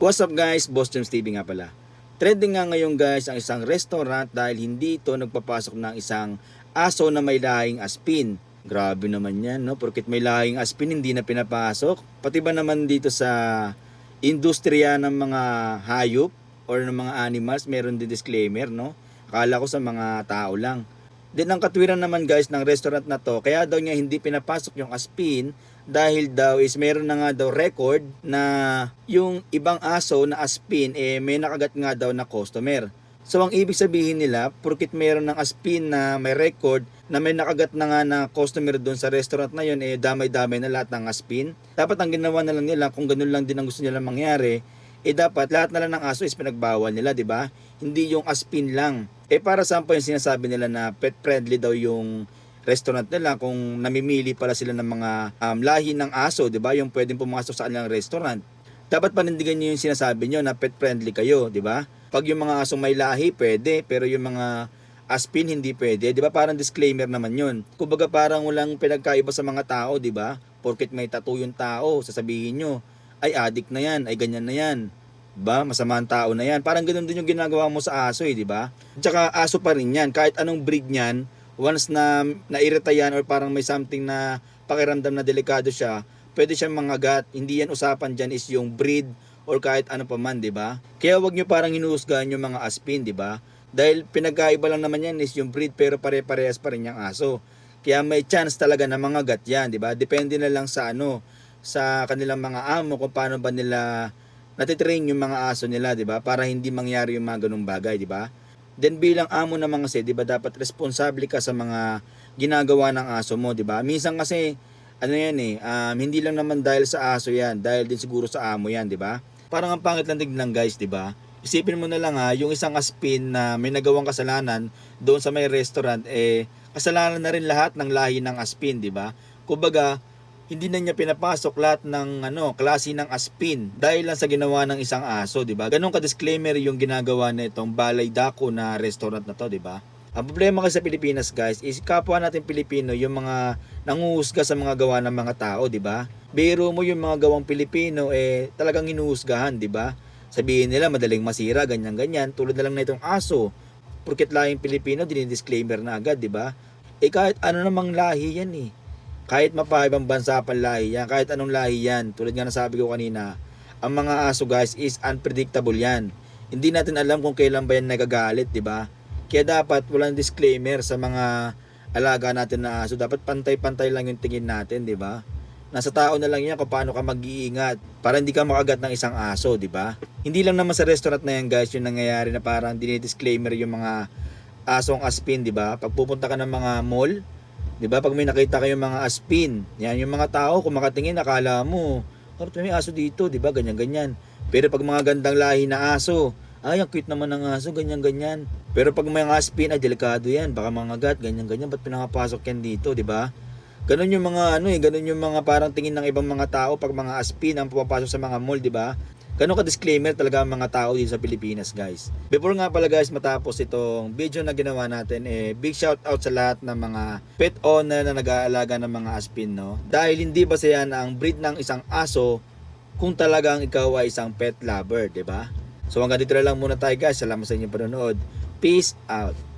What's up guys? Boss James TV nga pala. Trending nga ngayon guys ang isang restaurant dahil hindi ito nagpapasok ng isang aso na may lahing aspin. Grabe naman yan, no? Porkit may lahing aspin, hindi na pinapasok. Pati ba naman dito sa industriya ng mga hayop or ng mga animals, meron din disclaimer, no? Akala ko sa mga tao lang. Din ang katwiran naman guys ng restaurant na to, kaya daw niya hindi pinapasok yung aspin dahil daw is meron na nga daw record na yung ibang aso na aspin eh may nakagat nga daw na customer. So ang ibig sabihin nila, porkit meron ng aspin na may record na may nakagat na nga na customer doon sa restaurant na yun, eh damay-damay na lahat ng aspin. Dapat ang ginawa na lang nila, kung ganun lang din ang gusto nila mangyari, eh dapat lahat na lang ng aso is pinagbawal nila, di ba? Hindi yung aspin lang. Eh para saan pa yung sinasabi nila na pet friendly daw yung restaurant nila kung namimili pala sila ng mga um, lahi ng aso, di ba? Yung pwedeng pumasok sa kanilang restaurant. Dapat panindigan nyo yung sinasabi nyo na pet friendly kayo, di ba? Pag yung mga asong may lahi, pwede. Pero yung mga aspin, hindi pwede. Di ba? Parang disclaimer naman yun. Kumbaga parang walang pinagkaiba sa mga tao, di ba? Porket may tattoo yung tao, sasabihin nyo, ay addict na yan, ay ganyan na yan. Ba, masama ang tao na yan. Parang ganun din yung ginagawa mo sa aso eh, di ba? Tsaka aso pa rin yan. Kahit anong breed niyan, once na nairita yan or parang may something na pakiramdam na delikado siya, pwede siyang mangagat. Hindi yan usapan dyan is yung breed or kahit ano pa man, di ba? Kaya wag nyo parang hinuhusgahan yung mga aspin, di ba? Dahil pinagkaiba lang naman yan is yung breed pero pare-parehas pa rin yung aso. Kaya may chance talaga na mangagat yan, di ba? Depende na lang sa ano, sa kanilang mga amo kung paano ba nila natitrain yung mga aso nila, di ba? Para hindi mangyari yung mga ganung bagay, di ba? Then bilang amo mga kasi, di ba, dapat responsable ka sa mga ginagawa ng aso mo, di ba? Minsan kasi, ano yan eh, um, hindi lang naman dahil sa aso yan, dahil din siguro sa amo yan, di ba? Parang ang pangit lang tignan guys, di ba? Isipin mo na lang ha, yung isang aspin na may nagawang kasalanan doon sa may restaurant, eh, kasalanan na rin lahat ng lahi ng aspin, di ba? Kumbaga, hindi na niya pinapasok lahat ng ano, klase ng aspin dahil lang sa ginawa ng isang aso, 'di ba? Ganun ka disclaimer yung ginagawa nitong Balay Dako na restaurant na 'to, 'di ba? Ang problema kasi sa Pilipinas, guys, is kapwa natin Pilipino yung mga nanguhusga sa mga gawa ng mga tao, 'di ba? Biro mo yung mga gawang Pilipino eh talagang hinuhusgahan, 'di ba? Sabihin nila madaling masira, ganyan ganyan, tulad na lang na itong aso. Porket lahing Pilipino, dinidisclaimer na agad, 'di ba? Eh kahit ano namang lahi yan eh kahit mapaibang bansa pa lahi yan, kahit anong lahi yan, tulad nga nasabi ko kanina, ang mga aso guys is unpredictable yan. Hindi natin alam kung kailan ba yan nagagalit, di ba? Kaya dapat walang disclaimer sa mga alaga natin na aso. Dapat pantay-pantay lang yung tingin natin, di ba? Nasa tao na lang yan kung paano ka mag-iingat para hindi ka makagat ng isang aso, di ba? Hindi lang naman sa restaurant na yan guys yung nangyayari na parang dinidisclaimer yung mga asong aspin, di ba? Pag pupunta ka ng mga mall, 'Di ba? Pag may nakita kayong mga aspin, yan yung mga tao kung makatingin akala mo, oh, may aso dito, 'di ba? Ganyan ganyan. Pero pag mga gandang lahi na aso, ay ang cute naman ng aso, ganyan ganyan. Pero pag may mga aspin, ay delikado 'yan, baka mangagat, ganyan ganyan, ba't pinangapasok yan dito, 'di ba? Ganun yung mga ano eh, ganun yung mga parang tingin ng ibang mga tao pag mga aspin ang pumapasok sa mga mall, 'di ba? Ganun ka disclaimer talaga ang mga tao dito sa Pilipinas, guys. Before nga pala guys matapos itong video na ginawa natin, eh big shout out sa lahat ng mga pet owner na nag-aalaga ng mga aspin, no? Dahil hindi ba yan ang breed ng isang aso kung talagang ikaw ay isang pet lover, 'di ba? So hanggang dito na lang muna tayo guys. Salamat sa inyong panonood. Peace out.